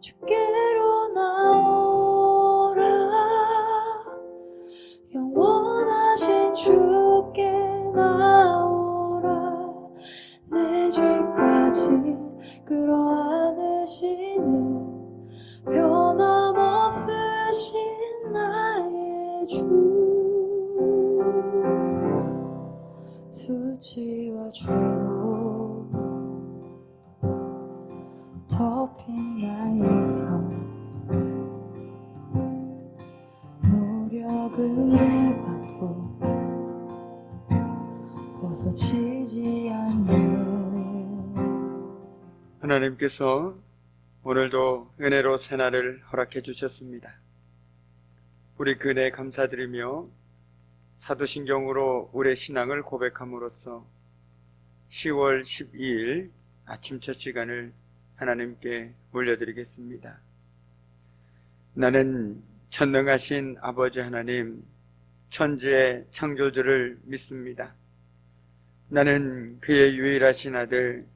주께 하나님께서 오늘도 은혜로 새날을 허락해 주셨습니다. 우리 그 은혜 감사드리며 사도신경으로 우리의 신앙을 고백함으로써 10월 12일 아침 첫 시간을 하나님께 올려드리겠습니다. 나는 전능하신 아버지 하나님, 천지의 창조주를 믿습니다. 나는 그의 유일하신 아들,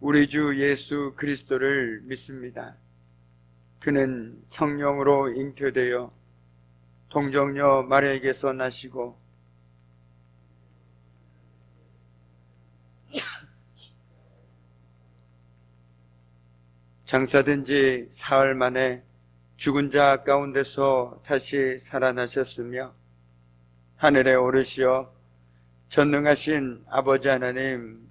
우리 주 예수 그리스도를 믿습니다. 그는 성령으로 잉태되어 동정녀 마리아에게서 나시고 장사된 지 사흘 만에 죽은 자 가운데서 다시 살아나셨으며 하늘에 오르시어 전능하신 아버지 하나님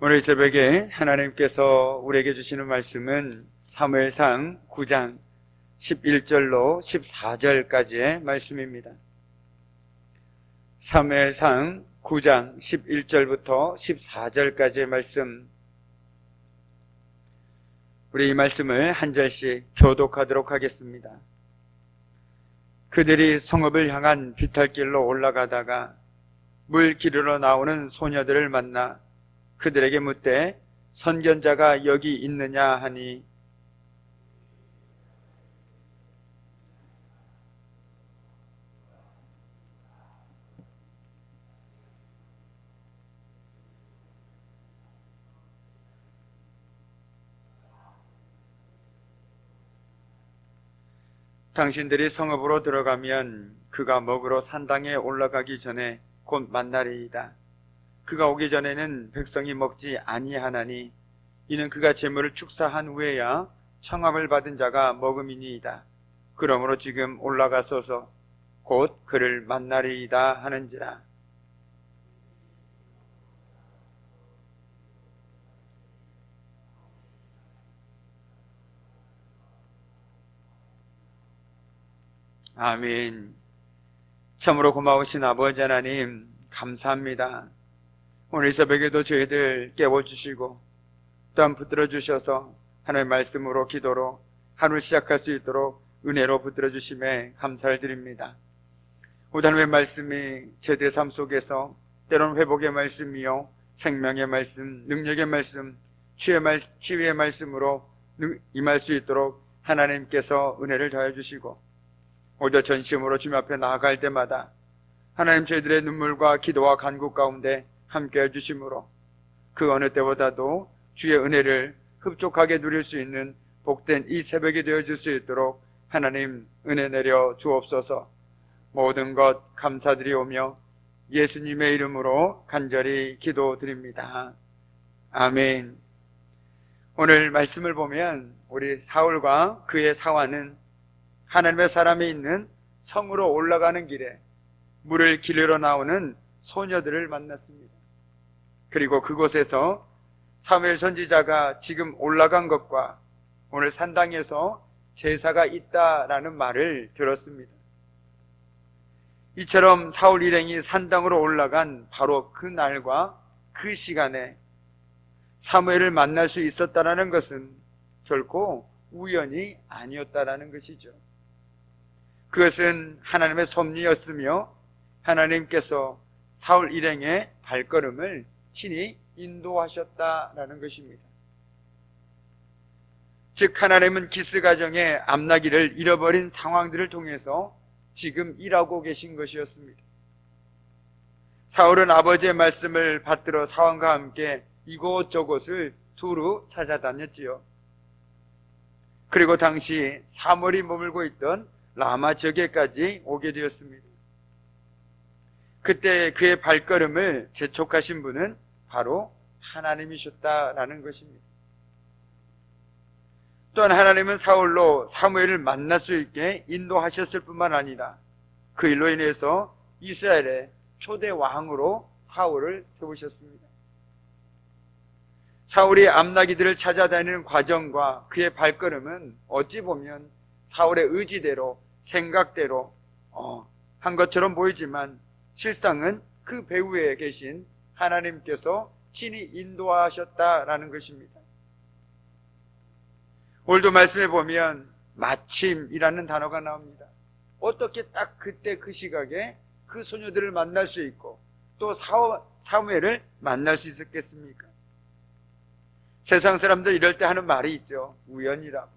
오늘 새벽에 하나님께서 우리에게 주시는 말씀은 사무엘상 9장 11절로 14절까지의 말씀입니다. 사무엘상 9장 11절부터 14절까지의 말씀 우리 이 말씀을 한 절씩 교독하도록 하겠습니다. 그들이 성읍을 향한 비탈길로 올라가다가 물 기르러 나오는 소녀들을 만나 그들에게 묻되 선견자가 여기 있느냐 하니 당신들이 성읍으로 들어가면 그가 먹으러 산당에 올라가기 전에 곧 만나리이다. 그가 오기 전에는 백성이 먹지 아니하나니 이는 그가 재물을 축사한 후에야 청함을 받은 자가 먹음이니이다. 그러므로 지금 올라가소서 곧 그를 만나리이다 하는지라. 아멘. 참으로 고마우신 아버지 하나님, 감사합니다. 오늘 이 새벽에도 저희들 깨워주시고, 또한 붙들어 주셔서 하나님의 말씀으로 기도로 하루를 시작할 수 있도록 은혜로 붙들어 주심에 감사를 드립니다. 하나님의 말씀이 제대 삶 속에서 때로는 회복의 말씀이요, 생명의 말씀, 능력의 말씀, 치유의, 말, 치유의 말씀으로 능- 임할 수 있도록 하나님께서 은혜를 더해 주시고, 오히려 전심으로 주님 앞에 나아갈 때마다 하나님 저희들의 눈물과 기도와 간구 가운데 함께 해주심으로 그 어느 때보다도 주의 은혜를 흡족하게 누릴 수 있는 복된 이 새벽이 되어줄 수 있도록 하나님 은혜 내려 주옵소서 모든 것 감사드리오며 예수님의 이름으로 간절히 기도드립니다. 아멘. 오늘 말씀을 보면 우리 사울과 그의 사화는 하나님의 사람이 있는 성으로 올라가는 길에 물을 기르러 나오는 소녀들을 만났습니다. 그리고 그곳에서 사무엘 선지자가 지금 올라간 것과 오늘 산당에서 제사가 있다라는 말을 들었습니다. 이처럼 사울 일행이 산당으로 올라간 바로 그 날과 그 시간에 사무엘을 만날 수 있었다라는 것은 결코 우연이 아니었다라는 것이죠. 그것은 하나님의 섭리였으며 하나님께서 사울 일행의 발걸음을 친히 인도하셨다라는 것입니다. 즉 하나님은 기스 가정의 앞나기를 잃어버린 상황들을 통해서 지금 일하고 계신 것이었습니다. 사울은 아버지의 말씀을 받들어 사원과 함께 이곳저곳을 두루 찾아다녔지요. 그리고 당시 사물이 머물고 있던 라마 지역에까지 오게 되었습니다. 그때 그의 발걸음을 재촉하신 분은 바로 하나님이셨다라는 것입니다. 또한 하나님은 사울로 사무엘을 만날 수 있게 인도하셨을 뿐만 아니라 그 일로 인해서 이스라엘의 초대 왕으로 사울을 세우셨습니다. 사울이 암나기들을 찾아다니는 과정과 그의 발걸음은 어찌 보면 사울의 의지대로 생각대로 어, 한 것처럼 보이지만 실상은 그 배후에 계신 하나님께서 친히 인도하셨다라는 것입니다. 오늘도 말씀해 보면 마침이라는 단어가 나옵니다. 어떻게 딱 그때 그 시각에 그 소녀들을 만날 수 있고 또 사- 사무엘을 만날 수 있었겠습니까? 세상 사람들 이럴 때 하는 말이 있죠. 우연이라고.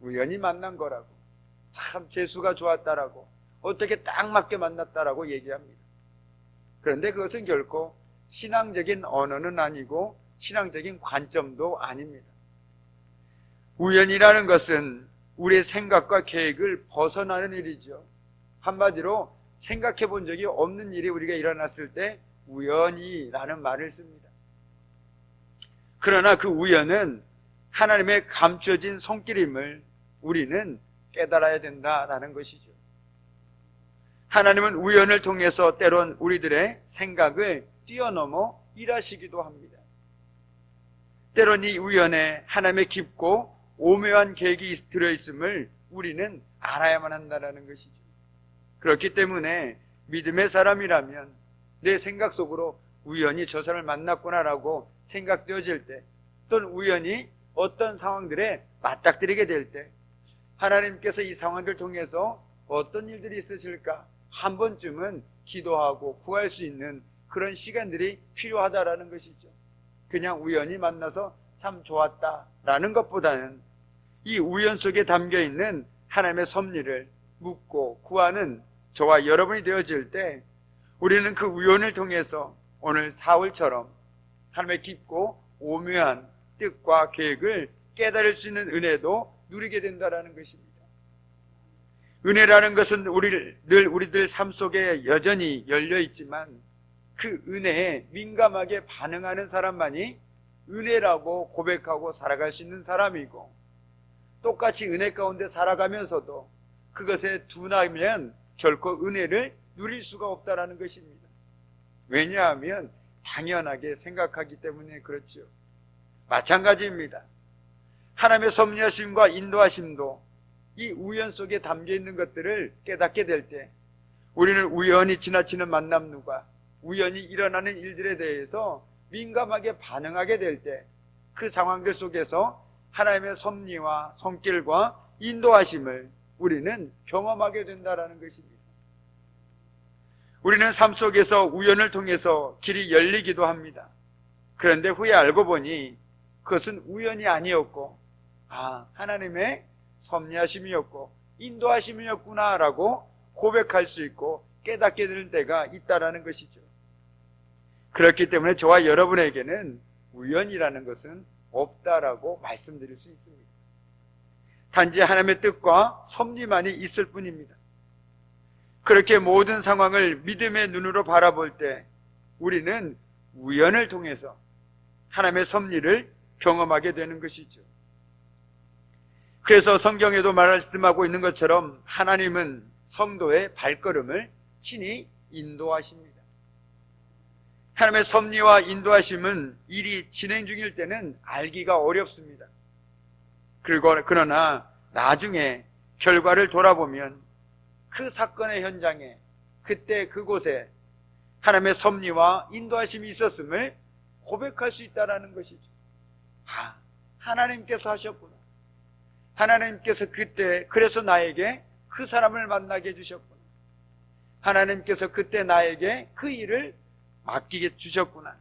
우연히 만난 거라고. 참 재수가 좋았다라고. 어떻게 딱 맞게 만났다라고 얘기합니다. 그런데 그것은 결코 신앙적인 언어는 아니고 신앙적인 관점도 아닙니다. 우연이라는 것은 우리의 생각과 계획을 벗어나는 일이죠. 한마디로 생각해 본 적이 없는 일이 우리가 일어났을 때 우연이라는 말을 씁니다. 그러나 그 우연은 하나님의 감춰진 손길임을 우리는 깨달아야 된다라는 것이죠. 하나님은 우연을 통해서 때론 우리들의 생각을 뛰어넘어 일하시기도 합니다. 때론 이 우연에 하나님의 깊고 오묘한 계획이 들어있음을 우리는 알아야만 한다는 것이죠. 그렇기 때문에 믿음의 사람이라면 내 생각 속으로 우연히 저 사람을 만났구나라고 생각되어질 때 또는 우연히 어떤 상황들에 맞닥뜨리게 될 때 하나님께서 이 상황을 통해서 어떤 일들이 있으실까 한 번쯤은 기도하고 구할 수 있는 그런 시간들이 필요하다라는 것이죠. 그냥 우연히 만나서 참 좋았다라는 것보다는 이 우연 속에 담겨 있는 하나님의 섭리를 묻고 구하는 저와 여러분이 되어질 때 우리는 그 우연을 통해서 오늘 사울처럼 하나님의 깊고 오묘한 뜻과 계획을 깨달을 수 있는 은혜도 누리게 된다라는 것입니다. 은혜라는 것은 우리 늘 우리들 삶 속에 여전히 열려 있지만 그 은혜에 민감하게 반응하는 사람만이 은혜라고 고백하고 살아갈 수 있는 사람이고 똑같이 은혜 가운데 살아가면서도 그것에 둔하면 결코 은혜를 누릴 수가 없다라는 것입니다. 왜냐하면 당연하게 생각하기 때문에 그렇죠. 마찬가지입니다. 하나님의 섭리하심과 인도하심도 이 우연 속에 담겨 있는 것들을 깨닫게 될 때 우리는 우연히 지나치는 만남과 우연히 일어나는 일들에 대해서 민감하게 반응하게 될 때 그 상황들 속에서 하나님의 섭리와 손길과 인도하심을 우리는 경험하게 된다라는 것입니다. 우리는 삶 속에서 우연을 통해서 길이 열리기도 합니다. 그런데 후에 알고 보니 그것은 우연이 아니었고, 아, 하나님의 섭리하심이었고, 인도하심이었구나라고 고백할 수 있고 깨닫게 되는 때가 있다라는 것이죠. 그렇기 때문에 저와 여러분에게는 우연이라는 것은 없다라고 말씀드릴 수 있습니다. 단지 하나님의 뜻과 섭리만이 있을 뿐입니다. 그렇게 모든 상황을 믿음의 눈으로 바라볼 때 우리는 우연을 통해서 하나님의 섭리를 경험하게 되는 것이죠. 그래서 성경에도 말씀하고 있는 것처럼 하나님은 성도의 발걸음을 친히 인도하십니다. 하나님의 섭리와 인도하심은 일이 진행 중일 때는 알기가 어렵습니다. 그리고 그러나 나중에 결과를 돌아보면 그 사건의 현장에 그때 그곳에 하나님의 섭리와 인도하심이 있었음을 고백할 수 있다라는 것이죠. 아, 하나님께서 하셨구나. 하나님께서 그때 그래서 나에게 그 사람을 만나게 해주셨구나. 하나님께서 그때 나에게 그 일을 맡기게 주셨구나.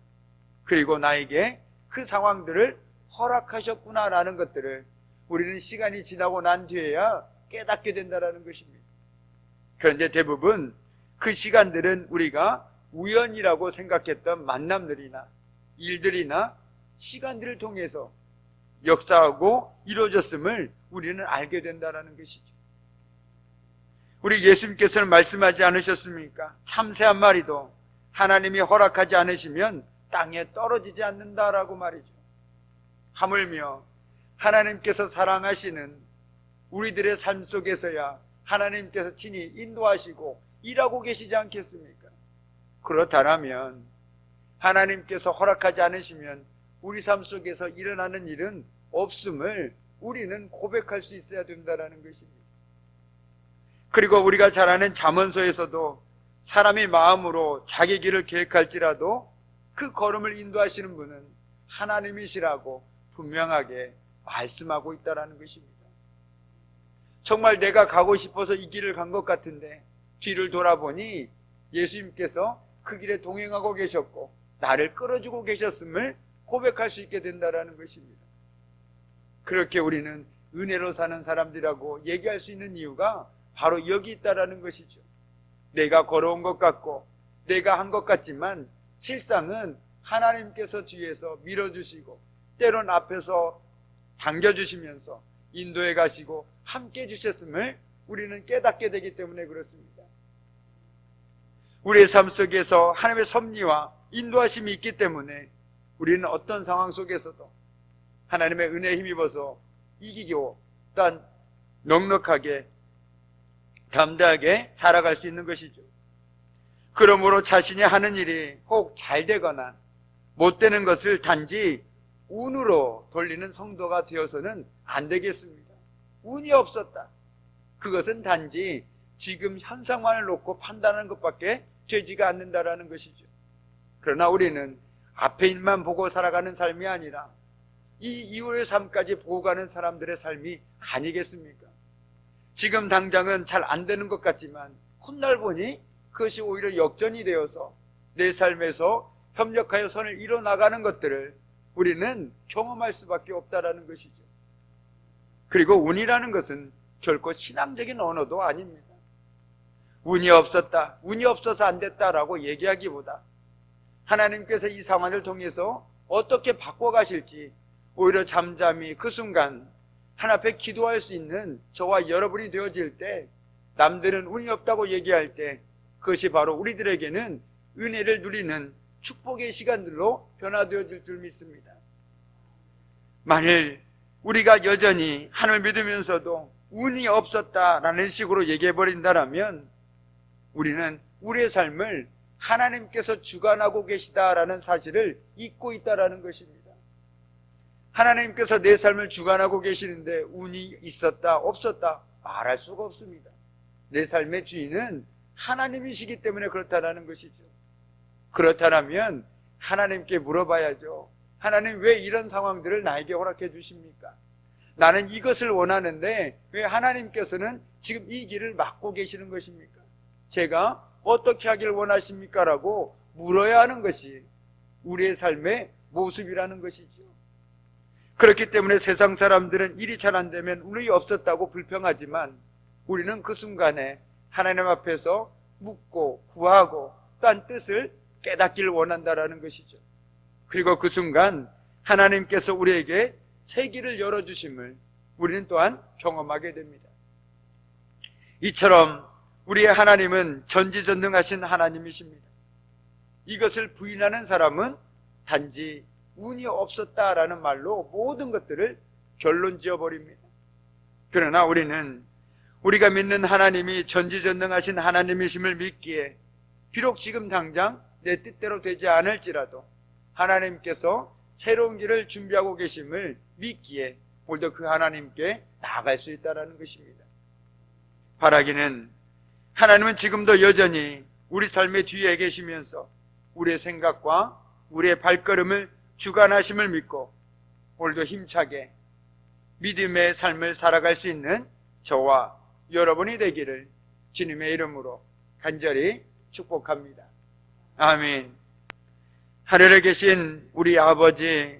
그리고 나에게 그 상황들을 허락하셨구나라는 것들을 우리는 시간이 지나고 난 뒤에야 깨닫게 된다라는 것입니다. 그런데 대부분 그 시간들은 우리가 우연이라고 생각했던 만남들이나 일들이나 시간들을 통해서 역사하고 이루어졌음을 우리는 알게 된다라는 것이죠. 우리 예수님께서는 말씀하지 않으셨습니까? 참새 한 마리도 하나님이 허락하지 않으시면 땅에 떨어지지 않는다라고 말이죠. 하물며 하나님께서 사랑하시는 우리들의 삶 속에서야 하나님께서 친히 인도하시고 일하고 계시지 않겠습니까? 그렇다면 하나님께서 허락하지 않으시면 우리 삶 속에서 일어나는 일은 없음을 우리는 고백할 수 있어야 된다는 것입니다. 그리고 우리가 잘 아는 잠언서에서도 사람이 마음으로 자기 길을 계획할지라도 그 걸음을 인도하시는 분은 하나님이시라고 분명하게 말씀하고 있다라는 것입니다. 정말 내가 가고 싶어서 이 길을 간 것 같은데 뒤를 돌아보니 예수님께서 그 길에 동행하고 계셨고 나를 끌어주고 계셨음을 고백할 수 있게 된다라는 것입니다. 그렇게 우리는 은혜로 사는 사람들이라고 얘기할 수 있는 이유가 바로 여기 있다라는 것이죠. 내가 걸어온 것 같고 내가 한 것 같지만 실상은 하나님께서 뒤에서 밀어주시고 때론 앞에서 당겨주시면서 인도해 가시고 함께 해주셨음을 우리는 깨닫게 되기 때문에 그렇습니다. 우리의 삶 속에서 하나님의 섭리와 인도하심이 있기 때문에 우리는 어떤 상황 속에서도 하나님의 은혜에 힘입어서 이기고 또한 넉넉하게 담대하게 살아갈 수 있는 것이죠. 그러므로 자신이 하는 일이 혹잘 되거나 못 되는 것을 단지 운으로 돌리는 성도가 되어서는 안 되겠습니다. 운이 없었다. 그것은 단지 지금 현상만을 놓고 판단하는 것밖에 되지가 않는다라는 것이죠. 그러나 우리는 앞에 일만 보고 살아가는 삶이 아니라 이 이후의 삶까지 보고 가는 사람들의 삶이 아니겠습니까? 지금 당장은 잘 안 되는 것 같지만 훗날 보니 그것이 오히려 역전이 되어서 내 삶에서 협력하여 선을 이뤄나가는 것들을 우리는 경험할 수밖에 없다라는 것이죠. 그리고 운이라는 것은 결코 신앙적인 언어도 아닙니다. 운이 없었다, 운이 없어서 안 됐다라고 얘기하기보다 하나님께서 이 상황을 통해서 어떻게 바꿔가실지 오히려 잠잠히 그 순간 하나 앞에 기도할 수 있는 저와 여러분이 되어질 때 남들은 운이 없다고 얘기할 때 그것이 바로 우리들에게는 은혜를 누리는 축복의 시간들로 변화되어질 줄 믿습니다. 만일 우리가 여전히 하늘 믿으면서도 운이 없었다라는 식으로 얘기해 버린다라면 우리는 우리의 삶을 하나님께서 주관하고 계시다라는 사실을 잊고 있다라는 것입니다. 하나님께서 내 삶을 주관하고 계시는데 운이 있었다 없었다 말할 수가 없습니다. 내 삶의 주인은 하나님이시기 때문에 그렇다라는 것이죠. 그렇다면 하나님께 물어봐야죠. 하나님 왜 이런 상황들을 나에게 허락해 주십니까? 나는 이것을 원하는데 왜 하나님께서는 지금 이 길을 막고 계시는 것입니까? 제가 어떻게 하길 원하십니까? 라고 물어야 하는 것이 우리의 삶의 모습이라는 것이죠. 그렇기 때문에 세상 사람들은 일이 잘 안 되면 운이 없었다고 불평하지만 우리는 그 순간에 하나님 앞에서 묻고 구하고 딴 뜻을 깨닫기를 원한다라는 것이죠. 그리고 그 순간 하나님께서 우리에게 새 길을 열어주심을 우리는 또한 경험하게 됩니다. 이처럼 우리의 하나님은 전지전능하신 하나님이십니다. 이것을 부인하는 사람은 단지 운이 없었다라는 말로 모든 것들을 결론 지어버립니다. 그러나 우리는 우리가 믿는 하나님이 전지전능하신 하나님이심을 믿기에 비록 지금 당장 내 뜻대로 되지 않을지라도 하나님께서 새로운 길을 준비하고 계심을 믿기에 오늘도 그 하나님께 나아갈 수 있다는 것입니다. 바라기는 하나님은 지금도 여전히 우리 삶의 뒤에 계시면서 우리의 생각과 우리의 발걸음을 주관하심을 믿고 오늘도 힘차게 믿음의 삶을 살아갈 수 있는 저와 여러분이 되기를 주님의 이름으로 간절히 축복합니다. 아멘. 하늘에 계신 우리 아버지,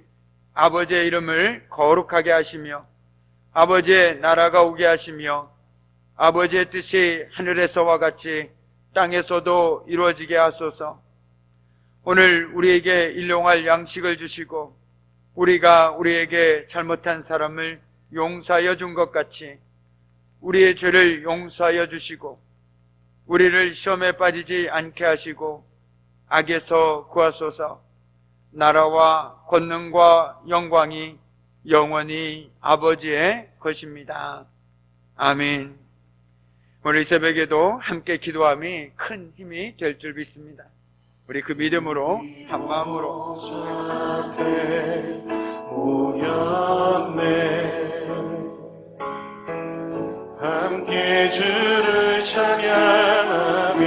아버지의 이름을 거룩하게 하시며 아버지의 나라가 오게 하시며 아버지의 뜻이 하늘에서와 같이 땅에서도 이루어지게 하소서. 오늘 우리에게 일용할 양식을 주시고 우리가 우리에게 잘못한 사람을 용서하여 준 것 같이 우리의 죄를 용서하여 주시고 우리를 시험에 빠지지 않게 하시고 악에서 구하소서 나라와 권능과 영광이 영원히 아버지의 것입니다. 아멘. 오늘 이 새벽에도 함께 기도함이 큰 힘이 될 줄 믿습니다. 우리 그 믿음으로 한 마음으로. 모였네. 함께 주를 찬양